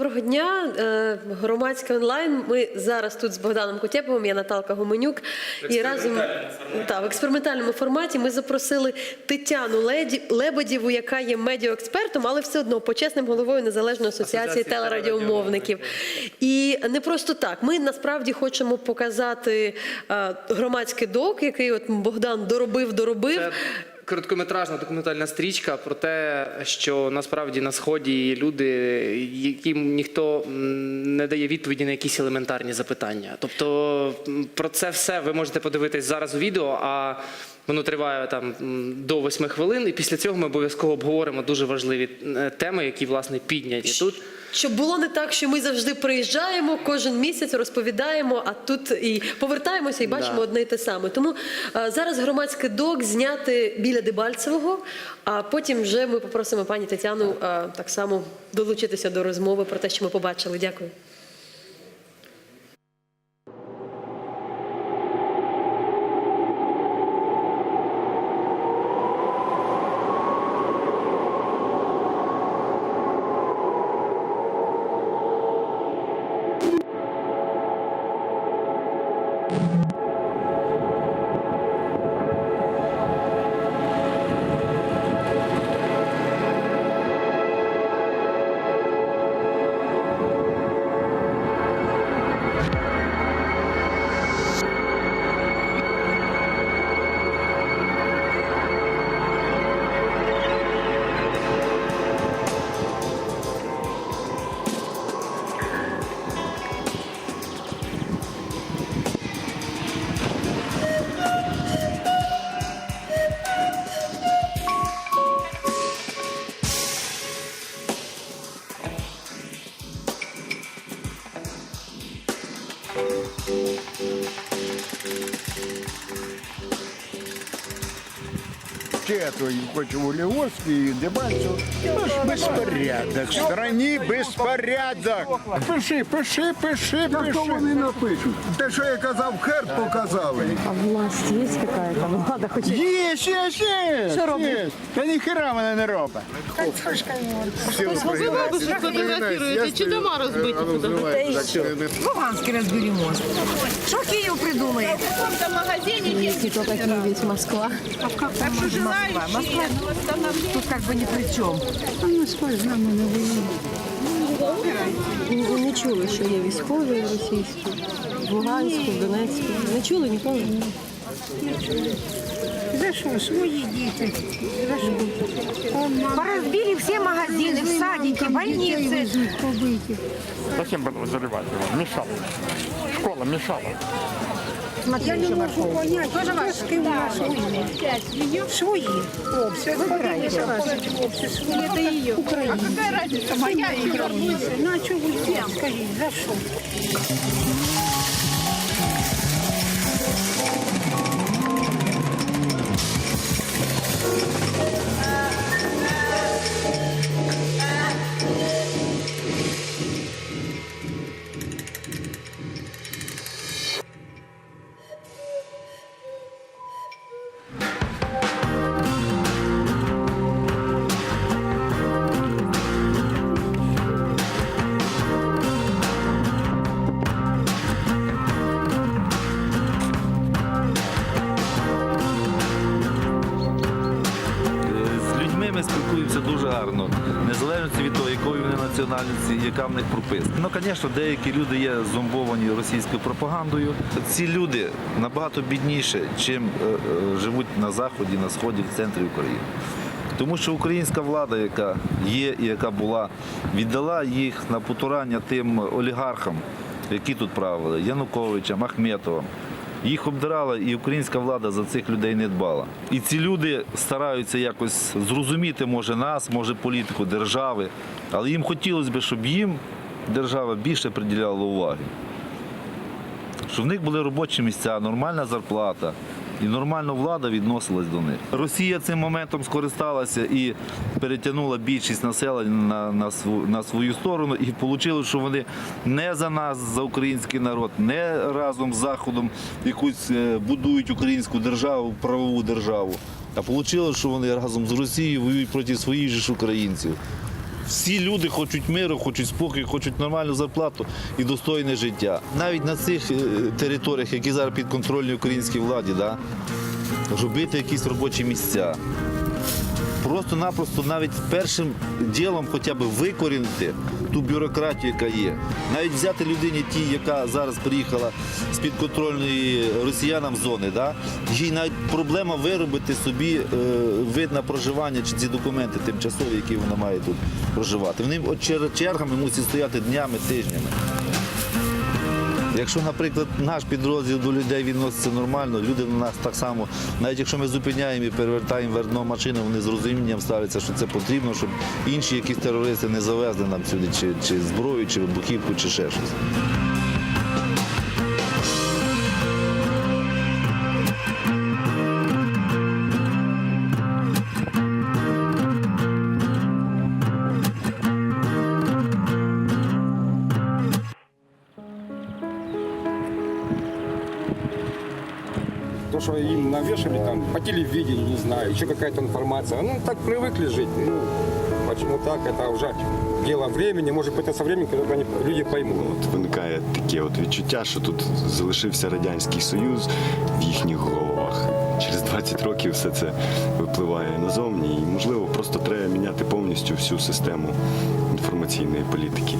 Доброго дня, Е, громадське онлайн. Ми зараз тут з Богданом Кутєповим, я Наталка Гуменюк. І разом та, в експериментальному форматі ми запросили Тетяну Леді, Лебедєву, яка є медіаекспертом, але все одно почесним головою Незалежної асоціації Асоціації телерадіомовників. І не просто так. Ми насправді хочемо показати е, громадський док, який от Богдан доробив, доробив. Це короткометражна документальна стрічка про те, що насправді на сході люди, яким ніхто не дає відповіді на якісь елементарні запитання. Тобто про це все ви можете подивитись зараз у відео. А воно триває там до восьми хвилин, і після цього ми обов'язково обговоримо дуже важливі е, теми, які власне підняті тут. Щоб було не так, що ми завжди приїжджаємо кожен місяць, розповідаємо, а тут і повертаємося і бачимо Да. одне і те саме. Тому е, зараз громадський док зняти біля Дебальцевого, а потім вже ми попросимо пані Тетяну е, так само долучитися до розмови про те, що ми побачили. Дякую. Кету хочу в Львовській, Дебальцево. Ну ж безпорядок. В страні безпорядок. Пиши, пиши, пиши, пиши. Що вони напишуть? Те, що я казав, хер показали. А власть есть какая-то? Влада хоть Є, є, є. Що робить? є. Та ніхера мене не робить. фотографируете, чи дома разбить Луганский разбили мост. Что Киев придумает? В каком-то магазине есть Если только Киев есть Москва. Так что желающие Москва восстановления. тут как бы ни при чем. Ну, сколько з нами не воює. Не чули, що є військові російські. В Луганську, в Донецьку. Не чули ніколи? За що? Свої діти. За що? Поразбили всі магазини, садики, больниці. побиті. Зачем было заливать его? Школа мешала. Я не можу поняти, Тоже з ким у нас воює. Свої хлопці. Вибирайте. Хлопці свої. Це її. Какая разница, моя или? На что вы скажіть, за що? З людьми ми спілкуємося дуже гарно, незалежно від того, якої вони національності, яка в них прописка. Ну, звісно, деякі люди є зомбовані російською пропагандою. Ці люди набагато бідніше, чим е, е, живуть на заході, на сході, в центрі України. Тому що українська влада, яка є і яка була, віддала їх на потурання тим олігархам, які тут правили, Януковичем, Ахметовим. Їх обдирала, і українська влада за цих людей не дбала. І ці люди стараються якось зрозуміти, може, нас, може, політику держави. Але їм хотілося б, щоб їм держава більше приділяла уваги. Щоб в них були робочі місця, нормальна зарплата. І нормально влада відносилась до них. Росія цим моментом скористалася і перетягнула більшість населення на, на, на свою сторону. І вийшло, що вони не за нас, за український народ, не разом з Заходом якусь е, будують українську державу, правову державу. А вийшло, що вони разом з Росією воюють проти своїх ж українців. Всі люди хочуть миру, хочуть спокою, хочуть нормальну зарплату і достойне життя. Навіть на цих е, територіях, які зараз підконтрольні українській владі, да, робити якісь робочі місця. Просто-напросто навіть першим ділом хоча б викорінити ту бюрократію, яка є. Навіть взяти людині ті, яка зараз приїхала з підконтрольної росіянам зони, да? їй навіть проблема виробити собі е, вид на проживання чи ці документи тимчасові, які вона має тут проживати. Вони чергами мусять стояти днями, тижнями. Якщо, наприклад, наш підрозділ до людей відноситься нормально, люди на нас так само, навіть якщо ми зупиняємо і перевертаємо верно машину, вони з розумінням ставляться, що це потрібно, щоб інші якісь терористи не завезли нам сюди чи, чи зброю, чи вибухівку, чи ще щось. там по телевидению, не знаю, еще какая-то информация. Ну, так привыкли жить. Ну, почему так, это уже дело времени. Может быть, это со временем, когда они, люди поймут. От виникає таке от відчуття, що тут залишився Радянський Союз в їхніх головах. Через 20 років все це випливає назовні, і можливо просто треба міняти повністю всю систему інформаційної політики.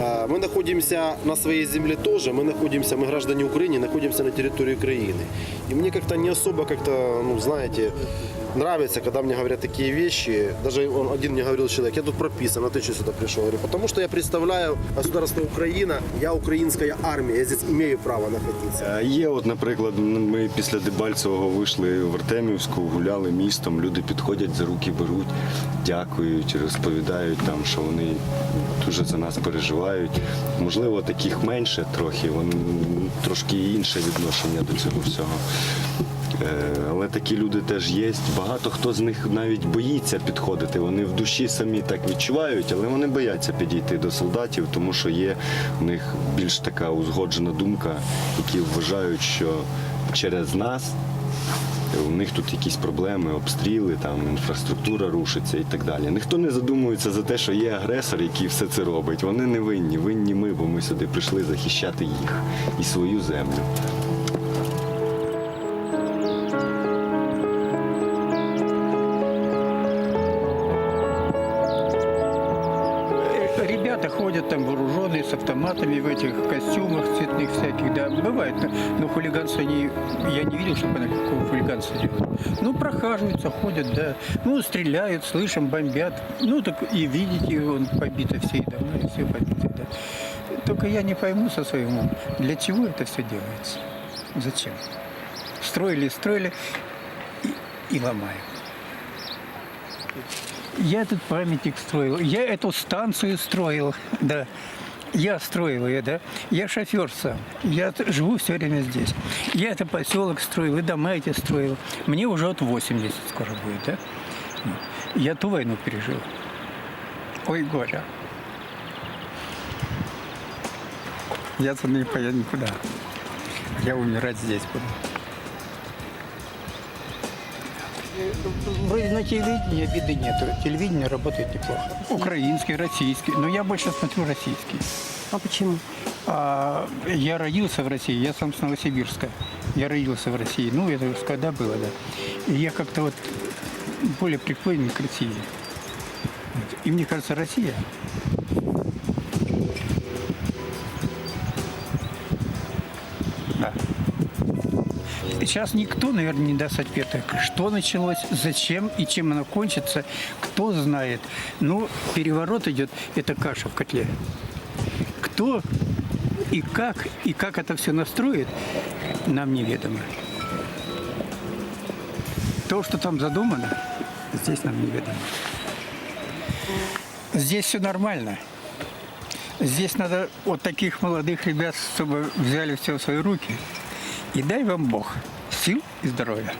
А, Мы находимся на своей земле тоже, мы находимся, мы граждане Украины, находимся на территории Украины. И мне как-то не особо, как-то, ну, знаете, нравится, когда мне говорят такие вещи. Даже он, один мне говорил человек, я тут прописан, а ты что сюда пришел? Я говорю, потому что я представляю государство Украина, я украинская армия, я здесь имею право находиться. Е, Є, от, наприклад, ми після Дебальцевого вийшли в Артемівську, гуляли містом, люди підходять за руки, беруть, дякують, розповідають там, що вони дуже за нас переживають. Можливо, таких менше трохи, вони трошки інше відношення до цього всього. Е, Але такі люди теж є. Багато хто з них навіть боїться підходити. Вони в душі самі так відчувають, але вони бояться підійти до солдатів, тому що є в них більш така узгоджена думка, які вважають, що через нас у них тут якісь проблеми, обстріли, там інфраструктура рушиться і так далі. Ніхто не задумується за те, що є агресор, який все це робить. Вони не винні. Винні ми, бо ми сюди прийшли захищати їх і свою землю. Там вооруженные, с автоматами в этих костюмах цветных всяких, да, бывает. Но хулиганство они, я не видел, чтобы они какого хулиганства делали. Ну, прохаживаются, ходят, да, ну, стреляют, слышим, бомбят. Ну, так и видите, он побиты все и все побиты, да. Только я не пойму со своим умом, для чего это все делается? Зачем? Строили, строили и, и ломаем. Я этот памятник строил, я эту станцию строил, да. Я строил ее, да. Я шофер сам. Я живу все время здесь. Я это поселок строил, и дома эти строил. Мне уже от 80 скоро будет, да. Я ту войну пережил. Ой, горе. Я туда не поеду никуда. Я умирать здесь буду. на телевидении обиды нету. Телевидение работает неплохо. Украинский, российский. Но я больше смотрю российский. А почему? А, я родился в России, я сам с Новосибирска. Я родился в России. Ну, это когда было, да. И я как-то вот более приклонен к России. Вот. И мне кажется, Россия Сейчас никто, наверное, не даст ответа, что началось, зачем и чем оно кончится, кто знает. Но переворот идет, это каша в котле. Кто и как, и как это все настроит, нам неведомо. То, что там задумано, здесь нам неведомо. Здесь все нормально. Здесь надо вот таких молодых ребят, чтобы взяли все в свои руки. И дай вам Бог сил и здоровья.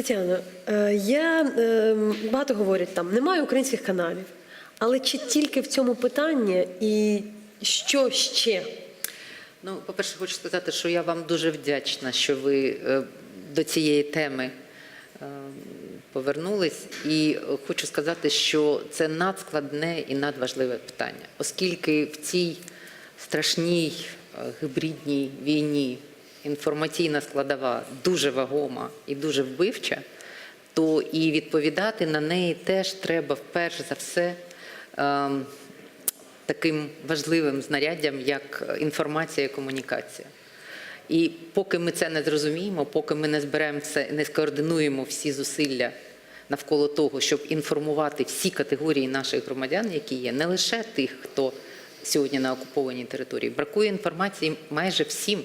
Тетяно, е, я е, багато говорять там, немає українських каналів. Але чи тільки в цьому питанні і що ще? Ну, по-перше, хочу сказати, що я вам дуже вдячна, що ви е, до цієї теми повернулись. І хочу сказати, що це надскладне і надважливе питання, оскільки в цій страшній гибридній війні інформаційна складова дуже вагома і дуже вбивча, то і відповідати на неї теж треба вперше за все. ем, таким важливим знаряддям, як інформація і комунікація. І поки ми це не зрозуміємо, поки ми не зберемо це, не скоординуємо всі зусилля навколо того, щоб інформувати всі категорії наших громадян, які є, не лише тих, хто сьогодні на окупованій території, бракує інформації майже всім.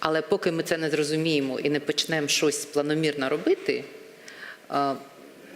Але поки ми це не зрозуміємо і не почнемо щось планомірно робити, е,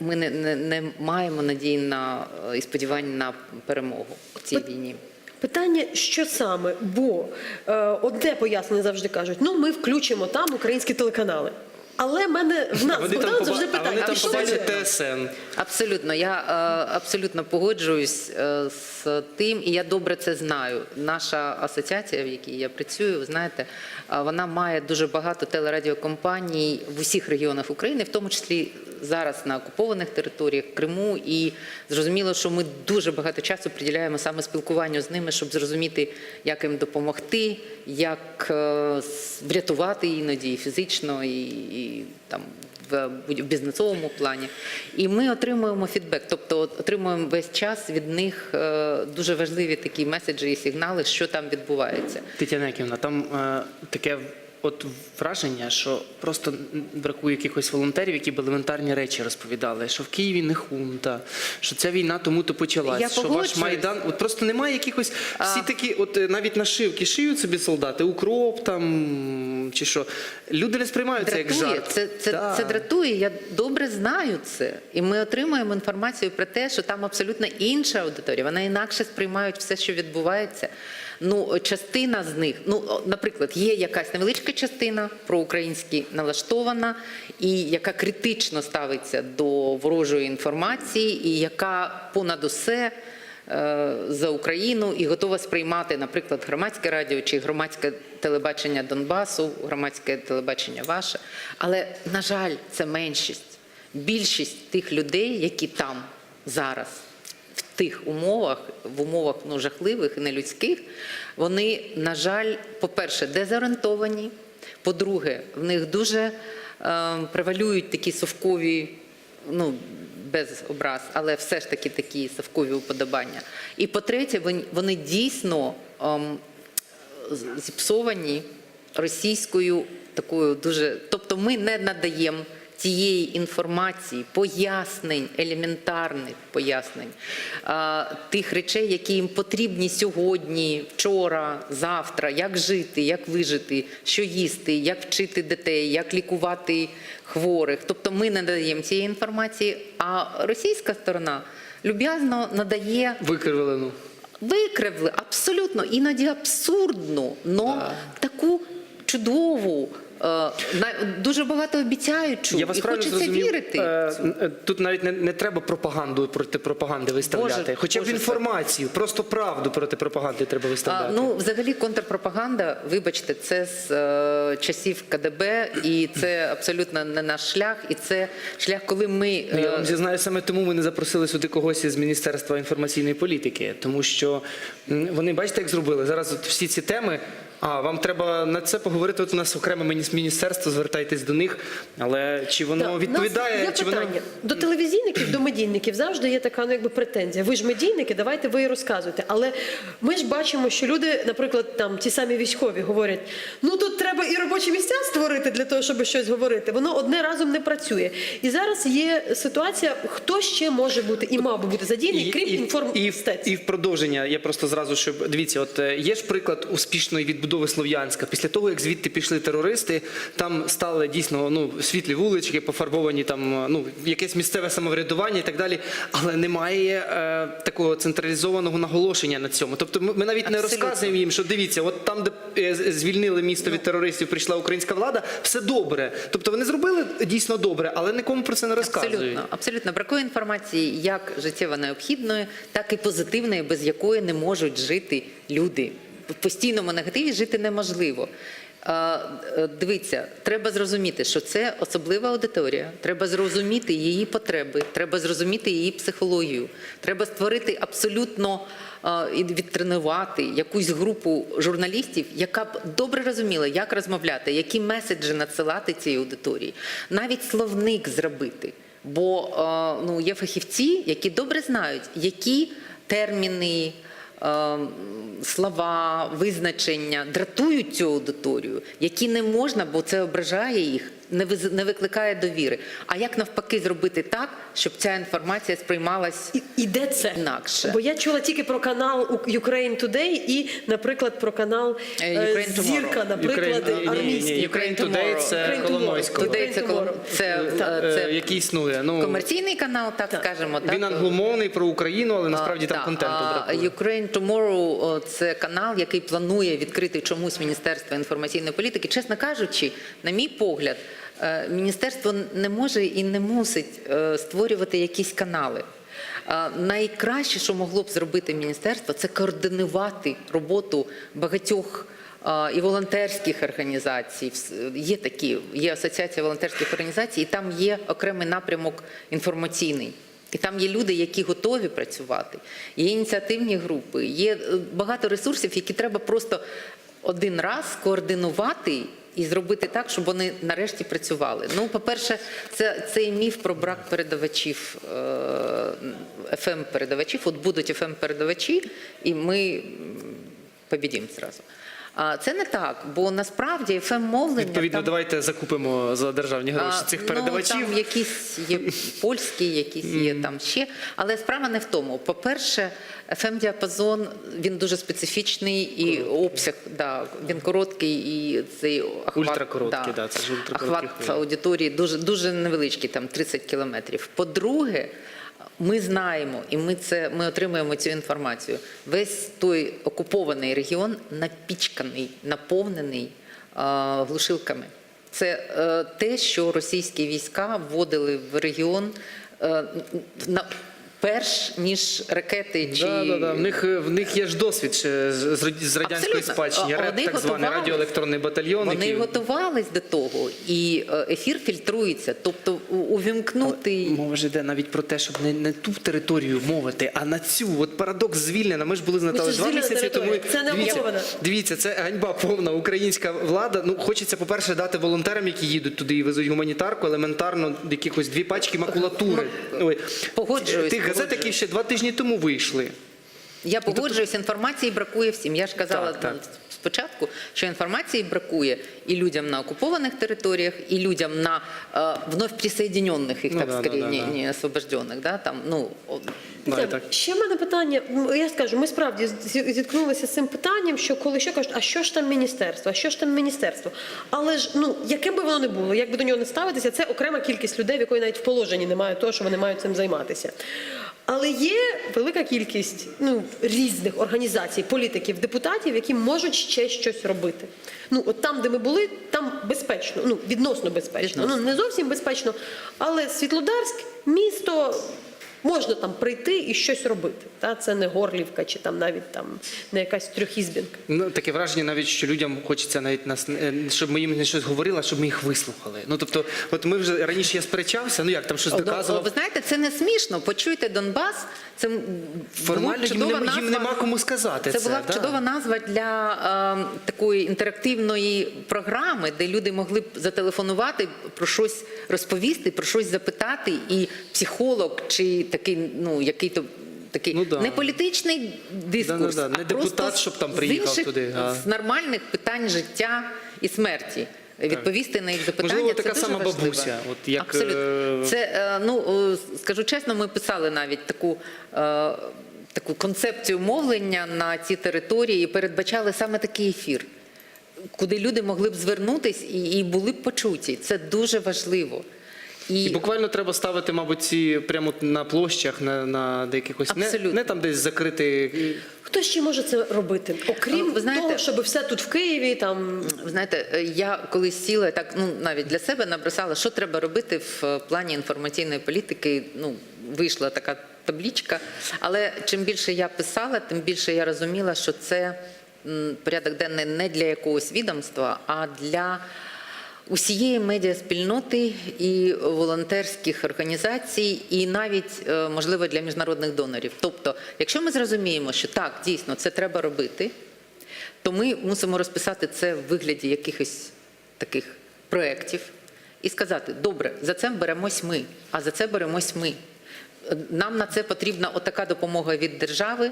ми не, не, не маємо надії на е, і сподівань на перемогу в цій війні. Питання, що саме? Бо е, одне пояснення завжди кажуть: ну ми включимо там українські телеканали. Але мене в нас Вони там, Богдан поба- завжди а питає, вони а там що побачать? ТСН. Абсолютно, я е, абсолютно погоджуюсь е, з тим, і я добре це знаю. Наша асоціація, в якій я працюю, ви знаєте, е, вона має дуже багато телерадіокомпаній в усіх регіонах України, в тому числі зараз на окупованих територіях, Криму. І зрозуміло, що ми дуже багато часу приділяємо саме спілкуванню з ними, щоб зрозуміти, як їм допомогти, як е, врятувати іноді і фізично, і, і там в бізнесовому плані. І ми отримуємо фідбек, тобто отримуємо весь час від них е, дуже важливі такі меседжі і сигнали, що там відбувається. Тетяна Яківна, там е, таке от враження, що просто бракує якихось волонтерів, які б елементарні речі розповідали, що в Києві не хунта, що ця війна тому-то почалась, Я що ваш майдан. От просто немає якихось всі такі, от е, навіть нашивки шиють собі солдати, укроп там чи що. Люди не сприймають це як Дратує, жарт. це, це, Да. це дратує. Я добре знаю це. І ми отримуємо інформацію про те, що там абсолютно інша аудиторія. Вона інакше сприймають все, що відбувається. Ну, частина з них, ну, наприклад, є якась невеличка частина проукраїнськи налаштована, і яка критично ставиться до ворожої інформації, і яка понад усе е, за Україну і готова сприймати, наприклад, громадське радіо чи громадське телебачення Донбасу, громадське телебачення ваше. Але, на жаль, це меншість. Більшість тих людей, які там зараз, тих умовах, в умовах ну, жахливих і нелюдських, вони, на жаль, по-перше, дезорієнтовані. По-друге, в них дуже е, превалюють такі совкові, ну, без образ, але все ж таки такі совкові уподобання. І по-третє, вони- дійсно з- зіпсовані російською такою дуже. Тобто ми не надаємо тієї інформації, пояснень, елементарних пояснень тих речей, які їм потрібні сьогодні, вчора, завтра, як жити, як вижити, що їсти, як вчити дітей, як лікувати хворих. Тобто ми не надаємо цієї інформації, а російська сторона люб'язно надає Викривлену. викривли абсолютно іноді абсурдну, но таку чудову, дуже багато обіцяючу. Я вас і хочеться зрозумів. вірити. Е, е, Тут навіть не, не треба пропаганду проти пропаганди виставляти. Боже, Хоча б Боже, інформацію, просто правду проти пропаганди треба А, виставляти. ну, взагалі, контрпропаганда, вибачте, це з е, часів КДБ, і це абсолютно не наш шлях, і це шлях, коли ми Ну, я е, вам зізнаю, саме тому ми не запросили сюди когось із Міністерства інформаційної політики, тому що м, вони бачите, як зробили зараз. От всі ці теми. А вам треба на це поговорити. От у нас мініс- міністерство, звертайтесь до них. Але чи воно Да, відповідає, нас є чи воно питання до телевізійників, до медійників завжди є така ну, якби претензія. Ви ж медійники, давайте ви і розказуйте. Але ми ж бачимо, що люди, наприклад, там ті самі військові говорять: ну тут треба і робочі місця створити для того, щоб щось говорити. Воно одне разом не працює. І зараз є ситуація, хто ще може бути і мав би бути задіяний, крім і, інформстець. і в продовження. Я просто зразу щоб дивіться, от е, є ж приклад успішної відбудови відбудови Слов'янська. Після того, як звідти пішли терористи, там стали дійсно ну, світлі вулички, пофарбовані там ну, якесь місцеве самоврядування і так далі. Але немає е, такого централізованого наголошення на цьому. Тобто ми, ми навіть не розказуємо їм, що дивіться, от там, де е, звільнили місто від терористів, прийшла українська влада, все добре. Тобто вони зробили дійсно добре, але нікому про це не розказують. Абсолютно, абсолютно бракує інформації як життєво необхідної, так і позитивної, без якої не можуть жити люди. В постійному негативі жити неможливо. А, е, Дивіться, треба зрозуміти, що це особлива аудиторія. Треба зрозуміти її потреби, треба зрозуміти її психологію. Треба створити абсолютно а, і відтренувати якусь групу журналістів, яка б добре розуміла, як розмовляти, які меседжі надсилати цій аудиторії, навіть словник зробити. Бо е, ну, є фахівці, які добре знають, які терміни, е, слова, визначення дратують цю аудиторію, які не можна, бо це ображає їх, не викликає довіри. А як навпаки зробити так, щоб ця інформація сприймалась І, і де це? інакше? Бо я чула тільки про канал Ukraine Today і, наприклад, про канал Е, е, Ukraine Зірка, наприклад, Ukraine- армійський. Ukraine Today це Ukraine Коломойського. Today це, це, Так. е, це який існує. Ну, комерційний канал, так, скажемо. Так? він англомовний про Україну, але насправді там Так, контенту а бракує. Ukraine Tomorrow – це канал, який планує відкрити чомусь Міністерство інформаційної політики. Чесно кажучи, на мій погляд, міністерство не може і не мусить е, створювати якісь канали. Найкраще, що могло б зробити міністерство, це координувати роботу багатьох і волонтерських організацій. Є такі, є асоціація волонтерських організацій, і там є окремий напрямок інформаційний. І там є люди, які готові працювати. Є ініціативні групи, є е, багато ресурсів, які треба просто один раз координувати і зробити так, щоб вони нарешті працювали. Ну, по-перше, це цей міф про брак передавачів, fm передавачів От будуть fm передавачі і ми побідімо зразу. Це не так, бо насправді fm мовлення Відповідно, там... давайте закупимо за державні гроші цих передавачів. Ну, там якісь є польські, якісь є там ще. Але справа не в тому. По-перше, fm діапазон він дуже специфічний і обсяг, да, він короткий і цей охват, Ультракороткий, да, це ж охват аудиторії дуже, дуже невеличкий, там 30 кілометрів. По-друге, ми знаємо, і ми це ми отримуємо цю інформацію. Весь той окупований регіон напічканий, наповнений глушилками. Це е, те, що російські війська вводили в регіон е, на перш ніж ракети чи Да, да, да. В них в них є ж досвід ще з, з радянської Абсолютно. спадщини. Вони так званий радіоелектронний батальйон. Вони який... готувались до того, і е, ефір фільтрується, тобто увімкнути. Мова ж йде навіть про те, щоб не, не ту територію мовити, а на цю. От парадокс звільнена. Ми ж були з Наталею два місяці тому. Це не дивіться, дивіться, це ганьба повна українська влада. Ну хочеться, по-перше, дати волонтерам, які їдуть туди і везуть гуманітарку, елементарно якихось дві пачки макулатури. Ой, Погоджуюсь, Тих які ще два тижні тому вийшли. Я погоджуюсь, інформації бракує всім. Я ж казала Так, так. спочатку, що інформації бракує і людям на окупованих територіях, і людям на е, вновь присоединенных, їх Ну так да, скорее, да, не, да. не освобожденных. Да? Там, ну, Да, так. Ще в мене питання. Я скажу, ми справді зіткнулися з цим питанням, що коли ще кажуть, а що ж там міністерство, а що ж там міністерство? Але ж ну яким би воно не було, як би до нього не ставитися, це окрема кількість людей, в якої навіть в положенні немає того, що вони мають цим займатися. Але є велика кількість ну, різних організацій, політиків, депутатів, які можуть ще щось робити. Ну, от там, де ми були, там безпечно, ну відносно безпечно. Ну не зовсім безпечно, але Світлодарськ місто можна там прийти і щось робити. Та це не Горлівка чи там навіть там не якась трьохізбінка. Ну таке враження, навіть що людям хочеться навіть нас, е, щоб ми їм не щось говорили, а щоб ми їх вислухали. Ну тобто, от ми вже раніше я сперечався, ну як там щось доказував. Ви знаєте, це не смішно. Почуйте Донбас. Це Формально їм чудова нема- їм нема кому сказати Це це, була да. чудова назва для е, такої інтерактивної програми, де люди могли б зателефонувати, про щось розповісти, про щось запитати, і психолог чи такий, ну який то. Такий Ну да. не політичний дискурс, Да-да-да, не а просто депутат, щоб там приїхав з інших, туди, а. з нормальних питань життя і смерті. Відповісти на їх запитання. Можливо, це така дуже сама важливо. бабуся, от як, Абсолютно. е, Це е, ну е, скажу чесно, ми писали навіть таку. Таку концепцію мовлення на ці території і передбачали саме такий ефір. куди люди могли б звернутись і, і були б почуті. Це дуже важливо. І буквально треба ставити, мабуть, ці прямо на площах, на, на якихось не, не там десь закритий. Хто ще може це робити? Окрім Ви знаєте- того, щоб все тут в Києві там Ви знаєте, я колись сіла так, ну навіть для себе набросала, що треба робити в плані інформаційної політики. Ну, вийшла така таблічка. Але чим більше я писала, тим більше я розуміла, що це порядок денний не для якогось відомства, а для усієї медіаспільноти і волонтерських організацій, і навіть е, можливо для міжнародних донорів. Тобто, якщо ми зрозуміємо, що так дійсно це треба робити, то ми мусимо розписати це в вигляді якихось таких проєктів і сказати: добре, за це беремось ми, а за це беремось ми. Нам на це потрібна отака допомога від держави.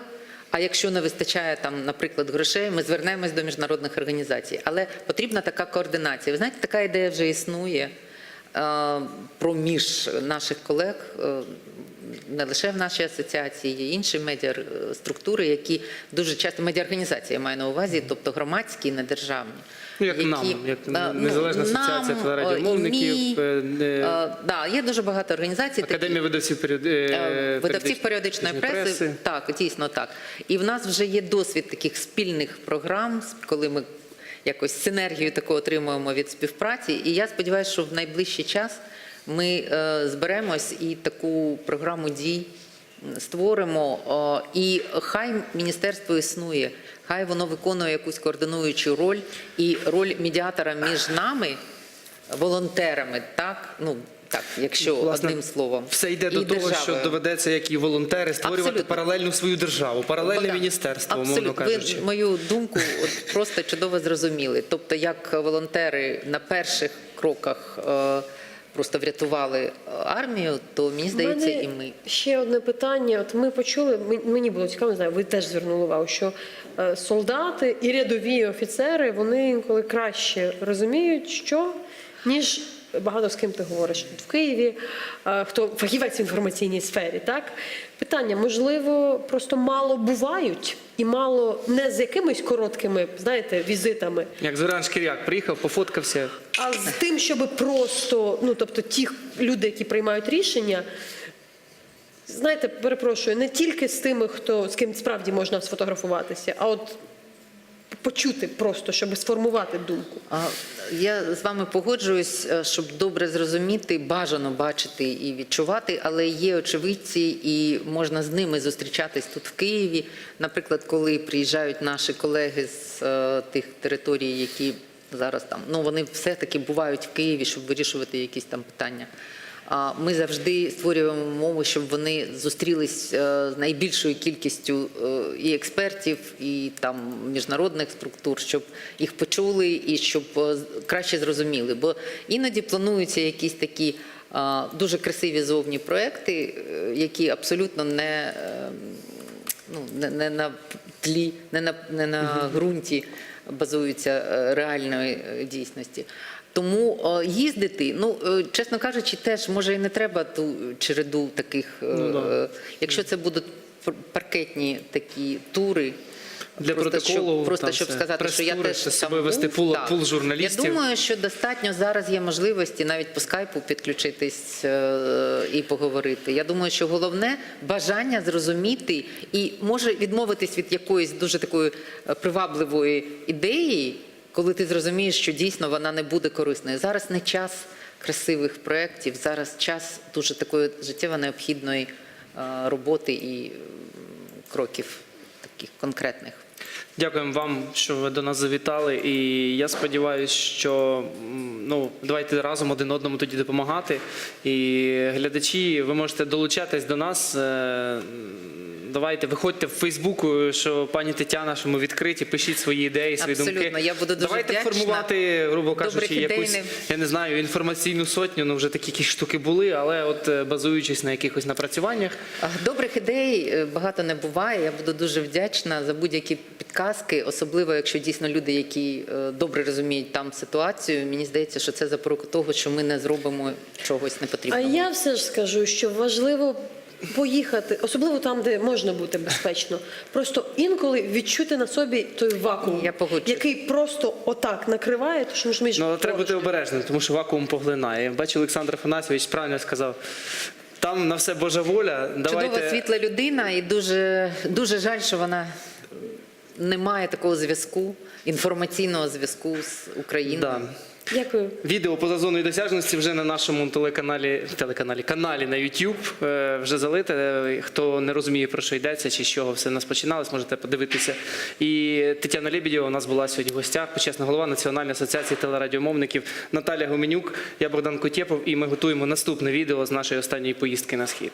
А якщо не вистачає там, наприклад, грошей, ми звернемось до міжнародних організацій. Але потрібна така координація. Ви знаєте, така ідея вже існує е, про наших колег. е, не лише в нашій асоціації, є інші медіаструктури, які дуже часто медіаорганізації я маю на увазі, тобто громадські, недержавні. Ну, як нам, як Незалежна асоціація телерадіомовників, е, е, Да, є дуже багато організацій. такі. Академія видавців період, Е, видавців періодичної преси. Так, дійсно так. І в нас вже є досвід таких спільних програм, коли ми якось синергію таку отримуємо від співпраці. І я сподіваюся, що в найближчий час ми е, зберемось і таку програму дій створимо. І хай міністерство існує, хай воно виконує якусь координуючу роль і роль медіатора між нами, волонтерами, так ну. Так, якщо Власне, одним словом, Все йде І до того, що доведеться, як і волонтери, створювати Абсолютно. паралельну свою державу, паралельне Богдан, міністерство, умовно Абсолютно. кажучи. Ви мою думку от просто чудово зрозуміли. Тобто, як волонтери на перших кроках е, просто врятували е, армію, то мені здається, мене і ми. ще одне питання. От ми почули, мен- мені було цікаво, не знаю, ви теж звернули увагу, що е, солдати і рядові офіцери вони інколи краще розуміють, що ніж. Багато з ким ти говориш тут в Києві, е, хто фахівець в інформаційній сфері, так питання можливо просто мало бувають і мало не з якимись короткими, знаєте, візитами, Як Зорян Шкіряк приїхав, пофоткався. а з тим, щоб просто, ну тобто, ті люди, які приймають рішення, знаєте, перепрошую, не тільки з тими, хто з ким справді можна сфотографуватися, а от почути просто, щоб сформувати думку. А, Я з вами погоджуюсь, е, щоб добре зрозуміти, бажано бачити і відчувати, але є очевидці, і можна з ними зустрічатись тут в Києві. Наприклад, коли приїжджають наші колеги з е, тих територій, які зараз там, ну вони все-таки бувають в Києві, щоб вирішувати якісь там питання. Ми завжди створюємо умови, щоб вони зустрілись е, з найбільшою кількістю е, і експертів, і там міжнародних структур, щоб їх почули і щоб е, краще зрозуміли. Бо іноді плануються якісь такі дуже красиві зовні проекти, які абсолютно не, ну, не, не на тлі, не на, не на ґрунті базуються реальної дійсності. Тому е, їздити, ну е, чесно кажучи, теж може і не треба ту череду таких, е, Ну, да. якщо це будуть пар- паркетні такі тури. Для просто, протоколу, щоб, просто там щоб сказати, що я теж собою вести пул- так. пул журналістів. Я думаю, що достатньо зараз є можливості навіть по скайпу підключитись е, і поговорити. Я думаю, що головне бажання зрозуміти і може відмовитись від якоїсь дуже такої привабливої ідеї, коли ти зрозумієш, що дійсно вона не буде корисною. Зараз не час красивих проєктів, зараз час дуже такої життєво необхідної е, роботи і кроків таких конкретних. Дякуємо вам, що ви до нас завітали. І я сподіваюся, що ну давайте разом один одному тоді допомагати. І глядачі, ви можете долучатись до нас. Е, Давайте виходьте в Фейсбук, що пані Тетяна, що ми відкриті, пишіть свої ідеї, свої Абсолютно, думки. я буду дуже Давайте вдячна. формувати, грубо кажучи, Добрих якусь я не знаю, інформаційну сотню. Ну вже такі якісь штуки були, але от е, базуючись на якихось напрацюваннях. А, Добрих ідей е, багато не буває. Я буду дуже вдячна за будь-які підказки, особливо якщо дійсно люди, які е, добре розуміють там ситуацію. Мені здається, що це запорука того, що ми не зробимо чогось А я все ж скажу, що важливо поїхати, особливо там, де можна бути безпечно. Просто інколи відчути на собі той вакуум, Я погоджуюсь. який просто отак накриває, тому що ми ж між Ну, але треба бути обережним, тому що вакуум поглинає. Бачу, Олександр Афанасьович правильно сказав. Там на все Божа воля. Чудова світла людина, і дуже, дуже жаль, що вона не має такого зв'язку, інформаційного зв'язку з Україною. да. Дякую. Відео поза зоною досяжності вже на нашому телеканалі, телеканалі каналі на YouTube е, вже залите. Хто не розуміє про що йдеться чи з чого все нас починалось, можете подивитися. І Тетяна Лебедєва у нас була сьогодні в гостях, почесна голова Національної асоціації телерадіомовників Наталя Гуменюк, я Богдан Кутєпов, і ми готуємо наступне відео з нашої останньої поїздки на схід.